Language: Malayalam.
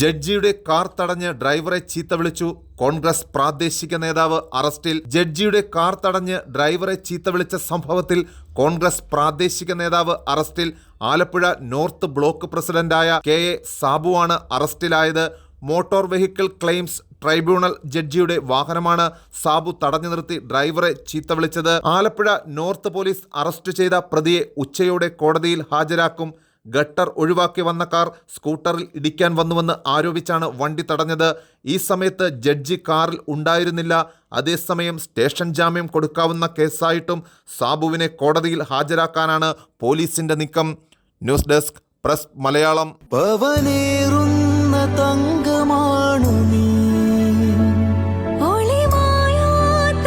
ജഡ്ജിയുടെ കാർ തടഞ്ഞ് ഡ്രൈവറെ ചീത്ത വിളിച്ചു. കോൺഗ്രസ് പ്രാദേശിക നേതാവ് അറസ്റ്റിൽ. ജഡ്ജിയുടെ കാർ തടഞ്ഞ് ഡ്രൈവറെ ചീത്ത വിളിച്ച സംഭവത്തിൽ കോൺഗ്രസ് പ്രാദേശിക നേതാവ് അറസ്റ്റിൽ. ആലപ്പുഴ നോർത്ത് ബ്ലോക്ക് പ്രസിഡന്റായ കെ എ സാബുവാണ് അറസ്റ്റിലായത്. മോട്ടോർ വെഹിക്കിൾ ക്ലെയിംസ് ട്രൈബ്യൂണൽ ജഡ്ജിയുടെ വാഹനമാണ് സാബു തടഞ്ഞു നിർത്തി ഡ്രൈവറെ ചീത്ത വിളിച്ചത്. ആലപ്പുഴ നോർത്ത് പോലീസ് അറസ്റ്റ് ചെയ്ത പ്രതിയെ ഉച്ചയോടെ കോടതിയിൽ ഹാജരാക്കും. ഗട്ടർ ഒഴിവാക്കി വന്ന കാർ സ്കൂട്ടറിൽ ഇടിക്കാൻ വന്നുവെന്ന് ആരോപിച്ചാണ് വണ്ടി തടഞ്ഞത്. ഈ സമയത്ത് ജഡ്ജി കാറിൽ ഉണ്ടായിരുന്നില്ല. അതേസമയം സ്റ്റേഷൻ ജാമ്യം കൊടുക്കാവുന്ന കേസായിട്ടും സാബുവിനെ കോടതിയിൽ ഹാജരാക്കാനാണ് പോലീസിന്റെ നീക്കം. News desk press Malayalam. തങ്കമാണു നീ. ഒളിമായാത്ത